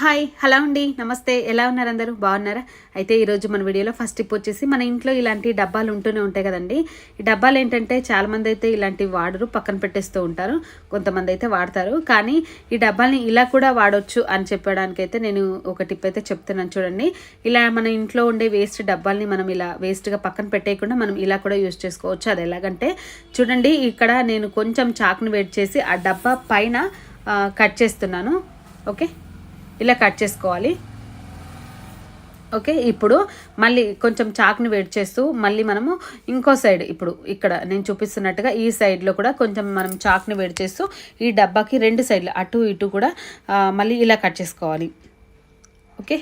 Hi hello అండి. నమస్తే. ఎలా ఉన్నారు అందరూ? బాగున్నారా? అయితే ఈరోజు మన వీడియోలో ఫస్ట్ టిప్ వచ్చేసి మన ఇంట్లో ఇలాంటి డబ్బాలు ఉంటూనే ఉంటాయి కదండి. ఈ డబ్బాలు ఏంటంటే చాలామంది అయితే ఇలాంటివి వాడరు పక్కన పెట్టేస్తూ ఉంటారు. కొంతమంది అయితే వాడతారు. కానీ ఈ డబ్బాల్ని ఇలా కూడా వాడొచ్చు అని చెప్పడానికైతే నేను ఒక టిప్ అయితే చెప్తున్నాను చూడండి. ఇలా మన ఇంట్లో ఉండే వేస్ట్ డబ్బాల్ని మనం ఇలా వేస్ట్గా పక్కన పెట్టేయకుండా మనం ఇలా కూడా యూజ్ చేసుకోవచ్చు. అది ఎలాగంటే చూడండి ఇక్కడ నేను కొంచెం చాకుని వేడి చేసి ఆ డబ్బా పైన కట్ చేస్తున్నాను. ఓకే? ఇలా కట్ చేసుకోవాలి. ఓకే ఇప్పుడు మళ్ళీ కొంచెం చాక్ని వేడి చేస్తూ మళ్ళీ మనము ఇంకో సైడ్ ఇప్పుడు ఇక్కడ నేను చూపిస్తున్నట్టుగా ఈ సైడ్లో కూడా కొంచెం మనం చాక్ని వేడి చేస్తూ ఈ డబ్బాకి రెండు సైడ్లు అటు ఇటు కూడా మళ్ళీ ఇలా కట్ చేసుకోవాలి. ఓకే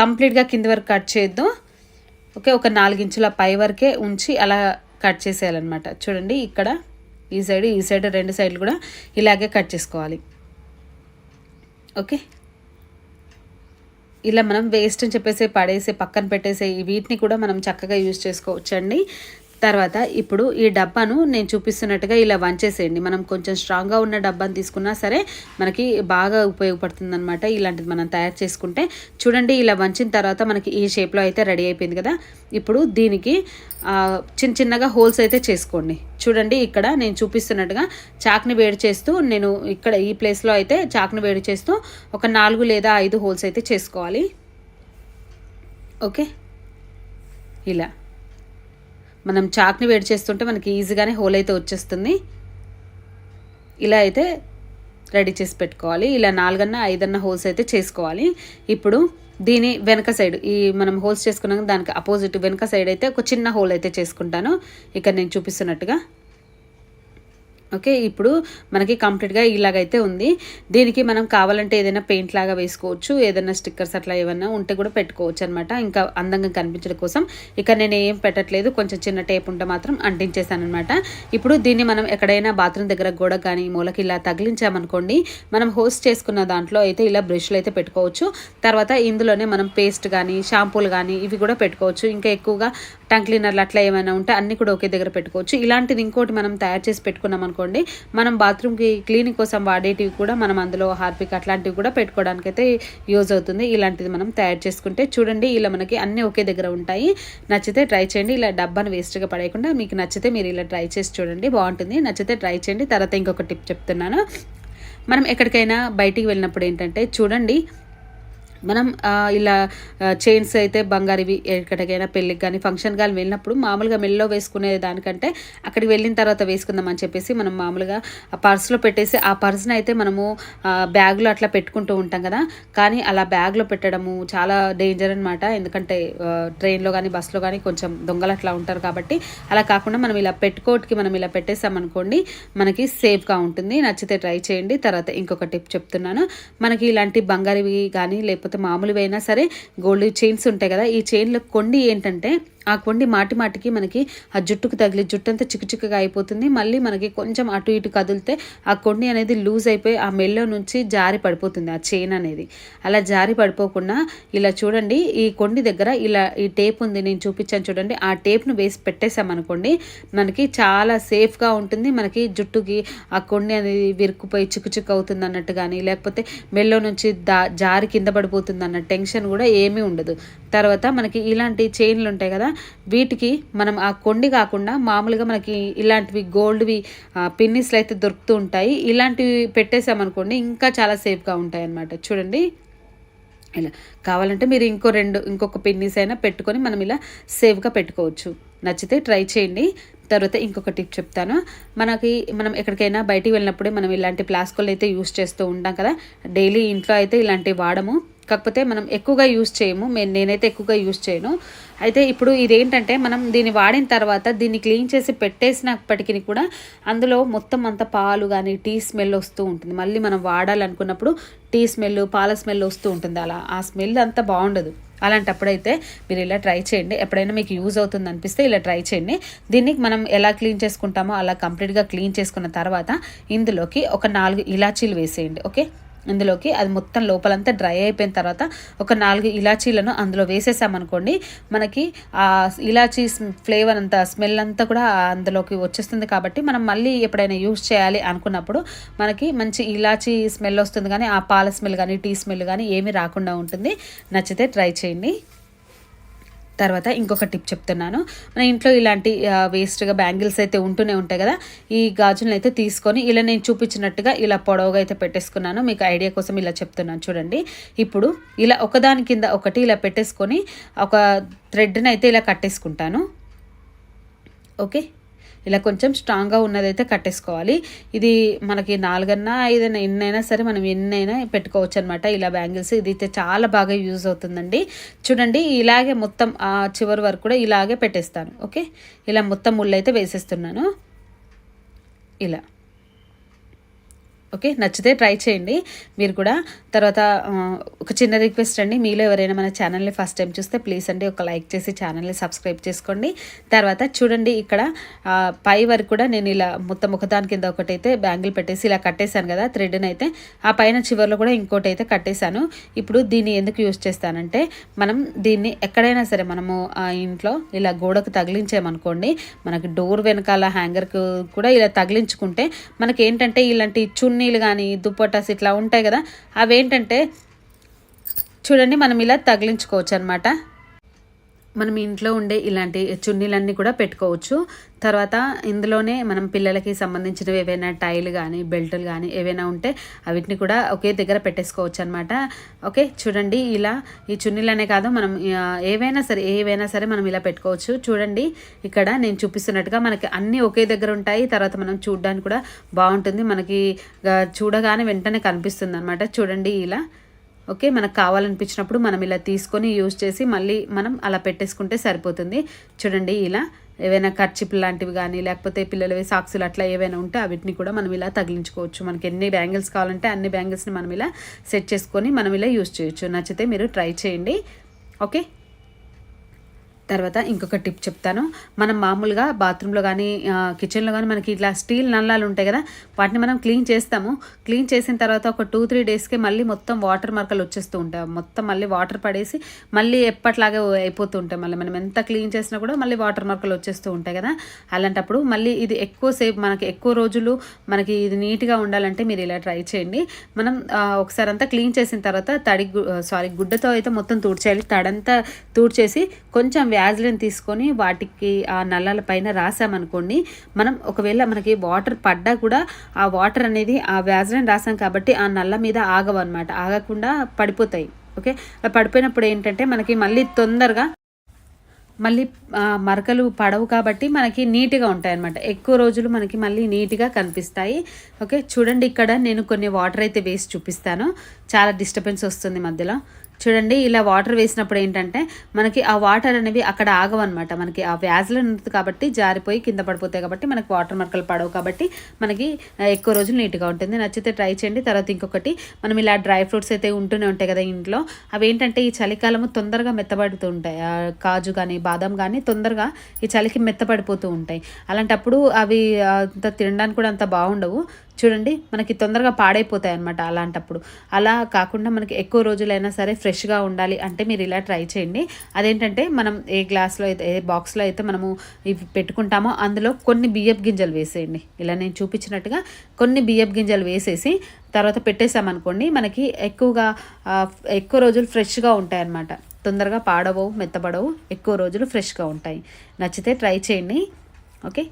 కంప్లీట్గా కింది వరకు కట్ చేద్దాం. ఓకే ఒక నాలుగించుల పై వరకే ఉంచి అలా కట్ చేసేయాలన్నమాట. చూడండి ఇక్కడ ఈ సైడ్ ఈ సైడ్ రెండు సైడ్లు కూడా ఇలాగే కట్ చేసుకోవాలి. ఓకే ఇలా మనం వేస్ట్ అని చెప్పేసి పడేసి పక్కన పెట్టేసే వీటిని కూడా మనం చక్కగా యూజ్ చేసుకోవచ్చండి. తర్వాత ఇప్పుడు ఈ డబ్బాను నేను చూపిస్తున్నట్టుగా ఇలా వంచేసేయండి. మనం కొంచెం స్ట్రాంగ్గా ఉన్న డబ్బాను తీసుకున్నా సరే మనకి బాగా ఉపయోగపడుతుంది అనమాట ఇలాంటిది మనం తయారు చేసుకుంటే. చూడండి ఇలా వంచిన తర్వాత మనకి ఈ షేప్లో అయితే రెడీ అయిపోయింది కదా. ఇప్పుడు దీనికి చిన్న చిన్నగా హోల్స్ అయితే చేసుకోండి. చూడండి ఇక్కడ నేను చూపిస్తున్నట్టుగా చాక్ని వేడి చేస్తూ నేను ఇక్కడ ఈ ప్లేస్లో అయితే చాక్ని వేడి చేస్తూ ఒక నాలుగు లేదా ఐదు హోల్స్ అయితే చేసుకోవాలి. ఓకే? ఇలా. మనం చాక్ని వేడి చేస్తుంటే మనకి ఈజీగానే హోల్ అయితే వచ్చేస్తుంది. ఇలా అయితే రెడీ చేసి పెట్టుకోవాలి. ఇలా నాలుగన్న ఐదన్న హోల్స్ అయితే చేసుకోవాలి. ఇప్పుడు దీని వెనక సైడ్ ఈ మనం హోల్స్ చేసుకున్నాక దానికి అపోజిట్ వెనక సైడ్ అయితే ఒక చిన్న హోల్ అయితే చేసుకుంటాను. ఇక్కడ నేను చూపిస్తున్నట్టుగా. ఓకే ఇప్పుడు మనకి కంప్లీట్గా ఇలాగైతే ఉంది. దీనికి మనం కావాలంటే ఏదైనా పెయింట్ లాగా వేసుకోవచ్చు ఏదైనా స్టిక్కర్స్ అట్లా ఏమైనా ఉంటే కూడా పెట్టుకోవచ్చు అనమాట ఇంకా అందంగా కనిపించడం కోసం. ఇక నేను ఏం పెట్టట్లేదు కొంచెం చిన్న టేప్ ఉంటే మాత్రం అంటించేసాను అనమాట ఇప్పుడు దీన్ని మనం ఎక్కడైనా బాత్రూమ్ దగ్గర గోడ కానీ మూలకి ఇలా తగిలించామనుకోండి మనం హోస్ట్ చేసుకున్న దాంట్లో అయితే ఇలా బ్రష్లు అయితే పెట్టుకోవచ్చు. తర్వాత ఇందులోనే మనం పేస్ట్ కానీ షాంపూలు కానీ ఇవి కూడా పెట్టుకోవచ్చు. ఇంకా ఎక్కువగా టంగ్ క్లీనర్లు అట్లా ఏమైనా ఉంటే అన్నీ కూడా ఒకే దగ్గర పెట్టుకోవచ్చు. ఇలాంటిది ఇంకోటి మనం తయారు చేసి పెట్టుకున్నాం అనుకోండి మనం బాత్రూమ్కి క్లీనింగ్ కోసం వాడేటివి కూడా మనం అందులో హార్పిక్ అట్లాంటివి కూడా పెట్టుకోవడానికి అయితే యూజ్ అవుతుంది. ఇలాంటిది మనం తయారు చేసుకుంటే చూడండి ఇలా మనకి అన్నీ ఒకే దగ్గర ఉంటాయి. నచ్చితే ట్రై చేయండి ఇలా డబ్బాను వేస్ట్గా పడేయకుండా మీకు నచ్చితే మీరు ఇలా ట్రై చేసి చూడండి బాగుంటుంది. నచ్చితే ట్రై చేయండి. తర్వాత ఇంకొక టిప్ చెప్తున్నాను. మనం ఎక్కడికైనా బయటికి వెళ్ళినప్పుడు ఏంటంటే చూడండి మనం ఇలా చైన్స్ అయితే బంగారివి ఎక్కడికైనా పెళ్ళికి కానీ ఫంక్షన్ కానీ వెళ్ళినప్పుడు మామూలుగా మెల్లో వేసుకునే దానికంటే అక్కడికి వెళ్ళిన తర్వాత వేసుకుందాం అని చెప్పేసి మనం మామూలుగా ఆ పర్స్లో పెట్టేసి ఆ పర్స్ని అయితే మనము బ్యాగ్లో అట్లా పెట్టుకుంటూ ఉంటాం కదా. కానీ అలా బ్యాగ్లో పెట్టడము చాలా డేంజర్ అనమాట ఎందుకంటే ట్రైన్లో కానీ బస్సులో కానీ కొంచెం దొంగలు అట్లా ఉంటారు కాబట్టి అలా కాకుండా మనం ఇలా పెట్టుకోటికి మనం ఇలా పెట్టేసామనుకోండి మనకి సేఫ్గా ఉంటుంది. నచ్చితే ట్రై చేయండి. తర్వాత ఇంకొక టిప్ చెప్తున్నాను. మనకి ఇలాంటి బంగారివి కానీ లేకపోతే లేకపోతే మామూలువైనా సరే గోల్డ్ చైన్స్ ఉంటాయి కదా ఈ చైన్లో కొండి ఏంటంటే ఆ కొండి మాటి మాటికి మనకి ఆ జుట్టుకు తగిలి జుట్టు అంతా చిక్కు అయిపోతుంది. మళ్ళీ మనకి కొంచెం అటు ఇటు కదిలితే ఆ కొండి అనేది లూజ్ అయిపోయి ఆ మెల్లో నుంచి జారి పడిపోతుంది ఆ చైన్ అనేది. అలా జారి పడిపోకుండా ఇలా చూడండి ఈ కొండి దగ్గర ఇలా ఈ టేప్ ఉంది నేను చూపించాను చూడండి. ఆ టేప్ను వేసి పెట్టేసామనుకోండి మనకి చాలా సేఫ్గా ఉంటుంది. మనకి జుట్టుకి ఆ కొండి అనేది విరుక్కుపోయి చిక్కుచిక్కు అవుతుంది అన్నట్టు కానీ లేకపోతే మెల్లో నుంచి దా జారి కింద పడిపోతుంది అన్న టెన్షన్ కూడా ఏమీ ఉండదు. తర్వాత మనకి ఇలాంటి చైన్లు ఉంటాయి కదా వీటికి మనం ఆ కొండి కాకుండా మామూలుగా మనకి ఇలాంటివి గోల్డ్వి పిన్నిస్లు అయితే దొరుకుతూ ఉంటాయి. ఇలాంటివి పెట్టేసామనుకోండి ఇంకా చాలా సేఫ్గా ఉంటాయి అన్నమాట చూడండి. ఇలా కావాలంటే మీరు ఇంకో రెండు ఇంకొక పిన్నీస్ అయినా పెట్టుకొని మనం ఇలా సేఫ్గా పెట్టుకోవచ్చు. నచ్చితే ట్రై చేయండి. తర్వాత ఇంకొక టిప్ చెప్తాను. మనకి మనం ఎక్కడికైనా బయటికి వెళ్ళినప్పుడే మనం ఇలాంటి ప్లాస్కులు అయితే యూస్ చేస్తూ ఉంటాం కదా. డైలీ ఇంట్లో అయితే ఇలాంటివి వాడము. కాకపోతే మనం ఎక్కువగా యూస్ చేయము. మే- నేనైతే ఎక్కువగా యూస్ చేయను. అయితే ఇప్పుడు ఇదేంటంటే మనం దీన్ని వాడిన తర్వాత దీన్ని క్లీన్ చేసి పెట్టేసినప్పటికీ కూడా అందులో మొత్తం అంత పాలు కానీ టీ స్మెల్ వస్తూ ఉంటుంది. మళ్ళీ మనం వాడాలనుకున్నప్పుడు టీ స్మెల్ పాల స్మెల్ వస్తూ ఉంటుంది అలా. ఆ స్మెల్ అంతా బాగుండదు. అలాంటప్పుడైతే మీరు ఇలా ట్రై చేయండి. ఎప్పుడైనా మీకు యూజ్ అవుతుంది అనిపిస్తే ఇలా ట్రై చేయండి. దీన్ని మనం ఎలా క్లీన్ చేసుకుంటామో అలా కంప్లీట్గా క్లీన్ చేసుకున్న తర్వాత ఇందులోకి ఒక నాలుగు ఇలాచీలు వేసేయండి. ఓకే? ఇందులోకి అది మొత్తం లోపలంతా డ్రై అయిపోయిన తర్వాత ఒక నాలుగు ఇలాచీలను అందులో వేసేసామనుకోండి మనకి ఆ ఇలాచీ ఫ్లేవర్ అంతా స్మెల్ అంతా కూడా అందులోకి వచ్చేస్తుంది కాబట్టి మనం మళ్ళీ ఎప్పుడైనా యూస్ చేయాలి అనుకున్నప్పుడు మనకి మంచి ఇలాచీ స్మెల్ వస్తుంది కానీ ఆ పాల స్మెల్ కానీ టీ స్మెల్ కానీ ఏమీ రాకుండా ఉంటుంది. నచ్చితే ట్రై చేయండి. తర్వాత ఇంకొక టిప్ చెప్తున్నాను. మన ఇంట్లో ఇలాంటి వేస్ట్గా బ్యాంగిల్స్ అయితే ఉంటూనే ఉంటాయి కదా ఈ గాజులను అయితే తీసుకొని ఇలా నేను చూపించినట్టుగా ఇలా పొడవుగా అయితే పెట్టేసుకున్నాను. మీకు ఐడియా కోసం ఇలా చెప్తున్నాను చూడండి. ఇప్పుడు ఇలా ఒకదాని కింద ఒకటి ఇలా పెట్టేసుకొని ఒక థ్రెడ్ని అయితే ఇలా కట్టేసుకుంటాను. ఓకే? ఇలా కొంచెం స్ట్రాంగ్గా ఉన్నదైతే కట్టేసుకోవాలి. ఇది మనకి నాలుగన్నా ఐదైనా ఎన్నైనా సరే మనం ఎన్నైనా పెట్టుకోవచ్చు అనమాట ఇలా బ్యాంగిల్స్ ఇది అయితే చాలా బాగా యూజ్ అవుతుందండి. చూడండి ఇలాగే మొత్తం ఆ చివరి వరకు కూడా ఇలాగే పెట్టేస్తాను. ఓకే? ఇలా మొత్తం ముళ్ళు అయితే వేసేస్తున్నాను. ఇలా. ఓకే నచ్చితే ట్రై చేయండి. మీరు కూడా తర్వాత ఒక చిన్న రిక్వెస్ట్ అండి. మీలో ఎవరైనా మన ఛానల్ని ఫస్ట్ టైం చూస్తే ప్లీజ్ అండి ఒక లైక్ చేసి ఛానల్ని సబ్స్క్రైబ్ చేసుకోండి. తర్వాత చూడండి ఇక్కడ పై వరకు కూడా నేను ఇలా మొత్తం ఒకదాని కింద ఒకటైతే బ్యాంగిల్ పెట్టేసి ఇలా కట్టేశాను కదా థ్రెడ్ని అయితే. ఆ పైన చివరిలో కూడా ఇంకోటి అయితే కట్టేశాను. ఇప్పుడు దీన్ని ఎందుకు యూజ్ చేస్తానంటే మనం దీన్ని ఎక్కడైనా సరే మనము ఆ ఇంట్లో ఇలా గోడకు తగిలించామనుకోండి మనకి డోర్ వెనకాల హ్యాంగర్కు కూడా ఇలా తగిలించుకుంటే మనకి ఏంటంటే ఇలాంటి చున్ని చున్నీలు కానీ దుప్పటాస్ ఇట్లా ఉంటాయి కదా అవేంటంటే చూడండి మనం ఇలా తగిలించుకోవచ్చు అనమాట మనం ఇంట్లో ఉండే ఇలాంటి చున్నీలన్నీ కూడా పెట్టుకోవచ్చు. తర్వాత ఇందులోనే మనం పిల్లలకి సంబంధించినవి ఏవైనా టైల్ కానీ బెల్టులు కానీ ఏవైనా ఉంటే అవిటిని కూడా ఒకే దగ్గర పెట్టేసుకోవచ్చు అనమాట ఓకే చూడండి ఇలా ఈ చున్నీలనే కాదు మనం ఏవైనా సరే ఏవైనా సరే మనం ఇలా పెట్టుకోవచ్చు. చూడండి ఇక్కడ నేను చూపిస్తున్నట్టుగా మనకి అన్నీ ఒకే దగ్గర ఉంటాయి. తర్వాత మనం చూడడానికి కూడా బాగుంటుంది. మనకి చూడగానే వెంటనే కనిపిస్తుంది అనమాట చూడండి ఇలా. ఓకే మనకు కావాలనిపించినప్పుడు మనం ఇలా తీసుకొని యూజ్ చేసి మళ్ళీ మనం అలా పెట్టేసుకుంటే సరిపోతుంది. చూడండి ఇలా ఏవైనా ఖర్చిపులు లాంటివి కానీ లేకపోతే పిల్లలవి సాక్సులు అట్లా ఏవైనా ఉంటే అవిటిని కూడా మనం ఇలా తగిలించుకోవచ్చు. మనకి ఎన్ని బ్యాంగిల్స్ కావాలంటే అన్ని బ్యాంగిల్స్ని మనం ఇలా సెట్ చేసుకొని మనం ఇలా యూజ్ చేయొచ్చు. నచ్చితే మీరు ట్రై చేయండి. ఓకే తర్వాత ఇంకొక టిప్ చెప్తాను. మనం మామూలుగా బాత్రూంలో కానీ కిచెన్లో కానీ మనకి ఇట్లా స్టీల్ నల్లాలు ఉంటాయి కదా వాటిని మనం క్లీన్ చేస్తాము. క్లీన్ చేసిన తర్వాత ఒక టూ త్రీ డేస్కి మళ్ళీ మొత్తం వాటర్ మరకలు వచ్చేస్తూ ఉంటాయి. మొత్తం మళ్ళీ వాటర్ పడేసి మళ్ళీ ఎప్పట్లాగే అయిపోతూ ఉంటాయి. మళ్ళీ మనం ఎంత క్లీన్ చేసినా కూడా మళ్ళీ వాటర్ మరకలు వచ్చేస్తూ ఉంటాయి కదా. అలాంటప్పుడు మళ్ళీ ఇది ఎక్కువసేపు మనకి ఎక్కువ రోజులు మనకి ఇది నీట్గా ఉండాలంటే మీరు ఇలా ట్రై చేయండి. మనం ఒకసారి అంతా క్లీన్ చేసిన తర్వాత తడి సారీ గుడ్డతో అయితే మొత్తం తూడ్చేయాలి. తడంతా తూడ్చేసి కొంచెం వ్యాజ్లిన్ తీసుకొని వాటికి ఆ నల్లల పైన రాసామనుకోండి మనం ఒకవేళ మనకి వాటర్ పడ్డా కూడా ఆ వాటర్ అనేది ఆ వ్యాజ్లిన్ రాసాం కాబట్టి ఆ నల్ల మీద ఆగవన్నమాట. ఆగకుండా పడిపోతాయి. ఓకే? అలా పడిపోయినప్పుడు ఏంటంటే మనకి మళ్ళీ తొందరగా మళ్ళీ మరకలు పడవు కాబట్టి మనకి నీట్గా ఉంటాయి అనమాట ఎక్కువ రోజులు మనకి మళ్ళీ నీట్గా కనిపిస్తాయి. ఓకే? చూడండి ఇక్కడ నేను కొన్ని వాటర్ అయితే వేసి చూపిస్తాను. చాలా డిస్టర్బెన్స్ వస్తుంది మధ్యలో. చూడండి ఇలా వాటర్ వేసినప్పుడు ఏంటంటే మనకి ఆ వాటర్ అనేవి అక్కడ ఆగవన్నమాట మనకి ఆ వ్యాజ్లో ఉంటుంది కాబట్టి జారిపోయి కింద పడిపోతాయి కాబట్టి మనకి వాటర్ మరకలు పడవు కాబట్టి మనకి ఎక్కువ రోజులు నీట్గా ఉంటుంది. నచ్చితే ట్రై చేయండి. తర్వాత ఇంకొకటి మనం ఇలా డ్రై ఫ్రూట్స్ అయితే ఉంటూనే ఉంటాయి కదా ఇంట్లో. అవి ఏంటంటే ఈ చలికాలము తొందరగా మెత్తబడుతూ ఉంటాయి. కాజు కానీ బాదం కానీ తొందరగా ఈ చలికి మెత్తపడిపోతూ ఉంటాయి. అలాంటప్పుడు అవి అంత తినడానికి కూడా అంత బాగుండవు. చూడండి మనకి తొందరగా పాడైపోతాయి అనమాట అలాంటప్పుడు. అలా కాకుండా మనకి ఎక్కువ రోజులైనా సరే ఫ్రెష్గా ఉండాలి అంటే మీరు ఇలా ట్రై చేయండి. అదేంటంటే మనం ఏ గ్లాస్లో అయితే ఏ బాక్స్లో అయితే మనము ఇవి పెట్టుకుంటామో అందులో కొన్ని బియ్యపు గింజలు వేసేయండి. ఇలా నేను చూపించినట్టుగా కొన్ని బియ్యపు గింజలు వేసేసి తర్వాత పెట్టేసామనుకోండి మనకి ఎక్కువగా ఎక్కువ రోజులు ఫ్రెష్గా ఉంటాయి అన్నమాట. తొందరగా పాడవు మెత్తబడవు ఎక్కువ రోజులు ఫ్రెష్గా ఉంటాయి. నచ్చితే ట్రై చేయండి. ఓకే?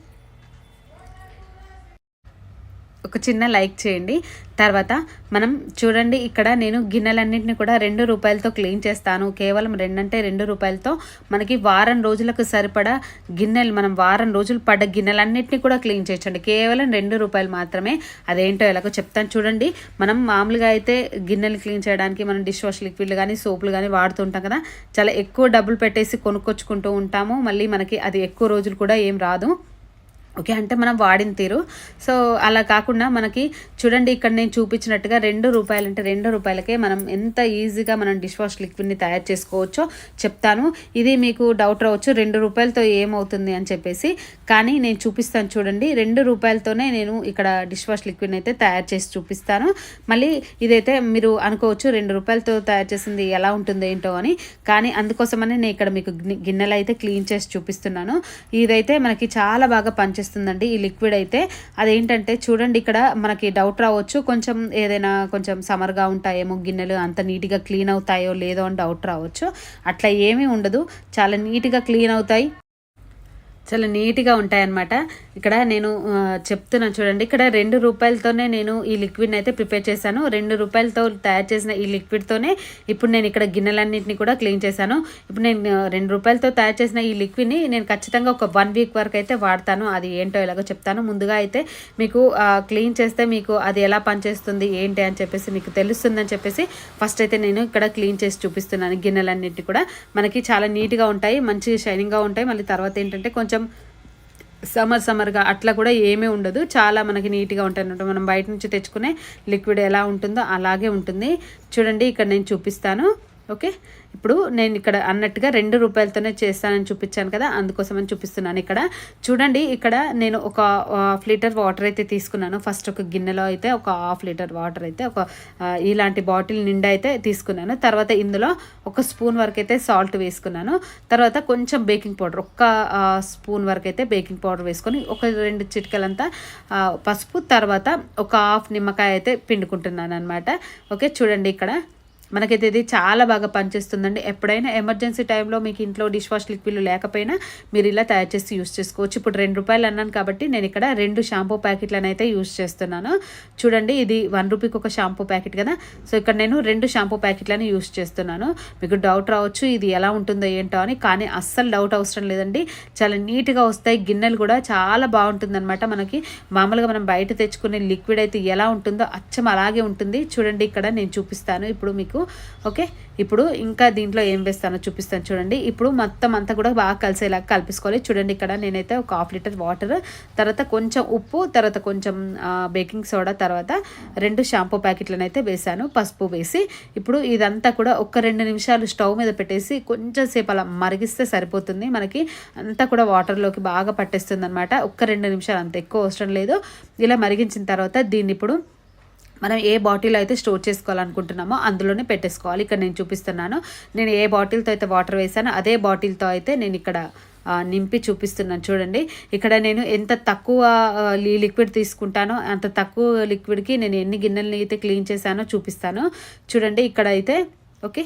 ఒక చిన్న లైక్ చేయండి. తర్వాత మనం చూడండి ఇక్కడ నేను గిన్నెలన్నింటినీ కూడా రెండు రూపాయలతో క్లీన్ చేస్తాను. కేవలం రెండంటే రెండు రూపాయలతో మనకి వారం రోజులకు సరిపడా గిన్నెలు మనం వారం రోజులు పడ్డ గిన్నెలన్నింటినీ కూడా క్లీన్ చేయొచ్చండి కేవలం రెండు రూపాయలు మాత్రమే. అదేంటో ఎలాగో చెప్తాను చూడండి. మనం మామూలుగా అయితే గిన్నెలు క్లీన్ చేయడానికి మనం డిష్ వాష్ లిక్విడ్లు కానీ సోపులు కానీ వాడుతూ ఉంటాం కదా. చాలా ఎక్కువ డబ్బులు పెట్టేసి కొనుక్కొచ్చుకుంటూ ఉంటాము. మళ్ళీ మనకి అది ఎక్కువ రోజులు కూడా ఏం రాదు. ఓకే? అంటే మనం వాడిన తీరు. సో అలా కాకుండా మనకి చూడండి ఇక్కడ నేను చూపించినట్టుగా రెండు రూపాయలు అంటే రెండు రూపాయలకే మనం ఎంత ఈజీగా మనం డిష్ వాష్ లిక్విడ్ని తయారు చేసుకోవచ్చో చెప్తాను. ఇది మీకు డౌట్ రావచ్చు రెండు రూపాయలతో ఏమవుతుంది అని చెప్పేసి. కానీ నేను చూపిస్తాను చూడండి రెండు రూపాయలతోనే నేను ఇక్కడ డిష్ వాష్ లిక్విడ్ని అయితే తయారు చేసి చూపిస్తాను. మళ్ళీ ఇదైతే మీరు అనుకోవచ్చు రెండు రూపాయలతో తయారు చేసింది ఎలా ఉంటుందో ఏంటో అని. కానీ అందుకోసమని నేను ఇక్కడ మీకు గిన్నెలు అయితే క్లీన్ చేసి చూపిస్తున్నాను. ఇదైతే మనకి చాలా బాగా పనిచేస్తుంది. చేస్తుందండి ఈ లిక్విడ్ అయితే. అదేంటంటే చూడండి ఇక్కడ మనకి డౌట్ రావచ్చు. కొంచెం ఏదైనా కొంచెం సమర్గా ఉంటాయేమో గిన్నెలు అంత నీట్గా క్లీన్ అవుతాయో లేదో అని డౌట్ రావచ్చు. అట్లా ఏమీ ఉండదు. చాలా నీట్గా క్లీన్ అవుతాయి. చాలా నీట్గా ఉంటాయన్నమాట. ఇక్కడ నేను చెప్తున్నాను చూడండి. ఇక్కడ రెండు రూపాయలతోనే నేను ఈ లిక్విడ్ని అయితే ప్రిపేర్ చేశాను. రెండు రూపాయలతో తయారు చేసిన ఈ లిక్విడ్తోనే ఇప్పుడు నేను ఇక్కడ గిన్నెలన్నింటినీ కూడా క్లీన్ చేశాను. ఇప్పుడు నేను రెండు రూపాయలతో తయారు చేసిన ఈ లిక్విడ్ని నేను ఖచ్చితంగా ఒక వన్ వీక్ వరకు అయితే వాడతాను. అది ఏంటో ఎలాగో చెప్తాను. ముందుగా అయితే మీకు క్లీన్ చేస్తే మీకు అది ఎలా పనిచేస్తుంది ఏంటి అని చెప్పేసి మీకు తెలుస్తుందని చెప్పేసి ఫస్ట్ అయితే నేను ఇక్కడ క్లీన్ చేసి చూపిస్తున్నాను గిన్నెలన్నింటినీ కూడా. మనకి చాలా నీట్గా ఉంటాయి మంచి షైనింగ్గా ఉంటాయి. మళ్ళీ తర్వాత ఏంటంటే కొంచెం సమ్మర్ సమ్మర్గా అట్లా కూడా ఏమీ ఉండదు. చాలా మనకి నీట్గా ఉంటాయి అన్నమాట. మనం బయట నుంచి తెచ్చుకునే లిక్విడ్ ఎలా ఉంటుందో అలాగే ఉంటుంది. చూడండి ఇక్కడ నేను చూపిస్తాను. ఓకే? ఇప్పుడు నేను ఇక్కడ అన్నట్టుగా రెండు రూపాయలతోనే చేస్తానని చూపించాను కదా అందుకోసమని చూపిస్తున్నాను ఇక్కడ. చూడండి ఇక్కడ నేను ఒక హాఫ్ లీటర్ వాటర్ అయితే తీసుకున్నాను. ఫస్ట్ ఒక గిన్నెలో అయితే ఒక హాఫ్ లీటర్ వాటర్ అయితే ఒక ఇలాంటి బాటిల్ నిండా అయితే తీసుకున్నాను. తర్వాత ఇందులో ఒక స్పూన్ వరకు అయితే సాల్ట్ వేసుకున్నాను. తర్వాత కొంచెం బేకింగ్ పౌడర్ ఒక్క స్పూన్ వరకు అయితే బేకింగ్ పౌడర్ వేసుకొని ఒక రెండు చిటికలంతా పసుపు తర్వాత ఒక హాఫ్ నిమ్మకాయ అయితే పిండుకుంటున్నాను అనమాట ఓకే చూడండి ఇక్కడ. మనకైతే ఇది చాలా బాగా పనిచేస్తుందండి. ఎప్పుడైనా ఎమర్జెన్సీ టైంలో మీకు ఇంట్లో డిష్ వాష్ లిక్విడ్లు లేకపోయినా మీరు ఇలా తయారు చేసి యూస్ చేసుకోవచ్చు. ఇప్పుడు రెండు రూపాయలు అన్నాను కాబట్టి నేను ఇక్కడ రెండు షాంపూ ప్యాకెట్లను అయితే యూస్ చేస్తున్నాను. చూడండి ఇది వన్ రూపీకి ఒక షాంపూ ప్యాకెట్ కదా. సో ఇక్కడ నేను రెండు షాంపూ ప్యాకెట్లను యూస్ చేస్తున్నాను. మీకు డౌట్ రావచ్చు ఇది ఎలా ఉంటుందో ఏంటో అని. కానీ అస్సలు డౌట్ అవసరం లేదండి. చాలా నీట్గా వస్తాయి. గిన్నెలు కూడా చాలా బాగుంటుందన్నమాట మనకి. మామూలుగా మనం బయట తెచ్చుకునే లిక్విడ్ అయితే ఎలా ఉంటుందో అచ్చం అలాగే ఉంటుంది. చూడండి ఇక్కడ నేను చూపిస్తాను. ఇప్పుడు మీకు ఓకే? ఇప్పుడు ఇంకా దీంట్లో ఏం వేస్తానో చూపిస్తాను చూడండి. ఇప్పుడు మొత్తం అంతా కూడా బాగా కలిసేలాగా కలిపేసుకోవాలి. చూడండి ఇక్కడ నేనైతే ఒక హాఫ్ లీటర్ వాటర్ తర్వాత కొంచెం ఉప్పు తర్వాత కొంచెం బేకింగ్ సోడా తర్వాత రెండు షాంపూ ప్యాకెట్లను అయితే వేసాను పసుపు వేసి. ఇప్పుడు ఇదంతా కూడా ఒక రెండు నిమిషాలు స్టవ్ మీద పెట్టేసి కొంచెం సేపు అలా మరిగిస్తే సరిపోతుంది. మనకి అంతా కూడా వాటర్లోకి బాగా పట్టేస్తుంది అనమాట ఒక్క రెండు నిమిషాలు అంత ఎక్కువ అవసరం లేదు. ఇలా మరిగించిన తర్వాత దీన్ని ఇప్పుడు మనం ఏ బాటిల్ అయితే స్టోర్ చేసుకోవాలనుకుంటున్నామో అందులోనే పెట్టేసుకోవాలి. ఇక్కడ నేను చూపిస్తున్నాను. నేను ఏ బాటిల్తో అయితే వాటర్ వేసానో అదే బాటిల్తో అయితే నేను ఇక్కడ నింపి చూపిస్తున్నాను. చూడండి. ఇక్కడ నేను ఎంత తక్కువ లిక్విడ్ తీసుకుంటానో అంత తక్కువ లిక్విడ్కి నేను ఎన్ని గిన్నెలని అయితే క్లీన్ చేశానో చూపిస్తాను. చూడండి. ఇక్కడ అయితే ఓకే.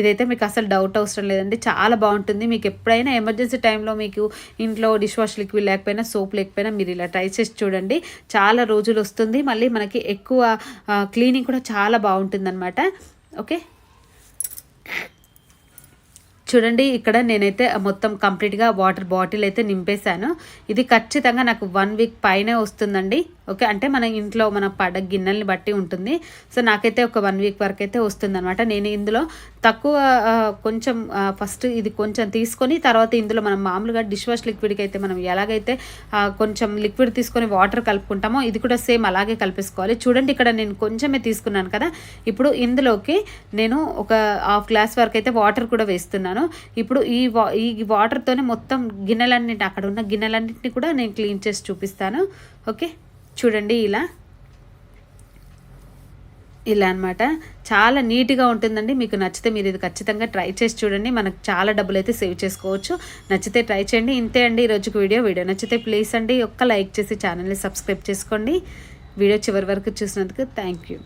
ఇదైతే మీకు అసలు డౌట్ అవసరం లేదండి. చాలా బాగుంటుంది. మీకు ఎప్పుడైనా ఎమర్జెన్సీ టైంలో మీకు ఇంట్లో డిష్ వాష్ లిక్విడ్ లేకపోయినా సోప్ లేకపోయినా మీరు ఇలా ట్రై చేసి చూడండి. చాలా రోజులు వస్తుంది. మళ్ళీ మనకి ఎక్కువ క్లీనింగ్ కూడా చాలా బాగుంటుంది ఓకే చూడండి ఇక్కడ నేనైతే మొత్తం కంప్లీట్గా వాటర్ బాటిల్ అయితే నింపేశాను. ఇది ఖచ్చితంగా నాకు వన్ వీక్ పైనే వస్తుందండి. ఓకే అంటే మన ఇంట్లో మన పడ గిన్నెల్ని బట్టి ఉంటుంది. సో నాకైతే ఒక వన్ వీక్ వరకు అయితే వస్తుందన్నమాట. నేను ఇందులో తక్కువ కొంచెం ఫస్ట్ ఇది కొంచెం తీసుకొని తర్వాత ఇందులో మనం మామూలుగా డిష్ వాష్ లిక్విడ్కి అయితే మనం ఎలాగైతే కొంచెం లిక్విడ్ తీసుకొని వాటర్ కలుపుకుంటామో ఇది కూడా సేమ్ అలాగే కలిపేసుకోవాలి. చూడండి ఇక్కడ నేను కొంచెమే తీసుకున్నాను కదా. ఇప్పుడు ఇందులోకి నేను ఒక హాఫ్ గ్లాస్ వరకు అయితే వాటర్ కూడా వేస్తున్నాను. ఇప్పుడు ఈ వా ఈ వాటర్తోనే మొత్తం గిన్నెలన్నింటి అక్కడ ఉన్న గిన్నెలన్నింటినీ కూడా నేను క్లీన్ చేసి చూపిస్తాను. ఓకే? చూడండి ఇలా. ఇలా అనమాట చాలా నీట్గా ఉంటుందండి. మీకు నచ్చితే మీరు ఇది ఖచ్చితంగా ట్రై చేసి చూడండి. మనకు చాలా డబ్బులు అయితే సేవ్ చేసుకోవచ్చు. నచ్చితే ట్రై చేయండి. ఇంతే అండి ఈరోజుకి వీడియో. వీడియో నచ్చితే ప్లీజ్ అండి. ఒక్క లైక్ చేసి ఛానల్ని సబ్స్క్రైబ్ చేసుకోండి. వీడియో చివరి వరకు చూసినందుకు థ్యాంక్ యూ.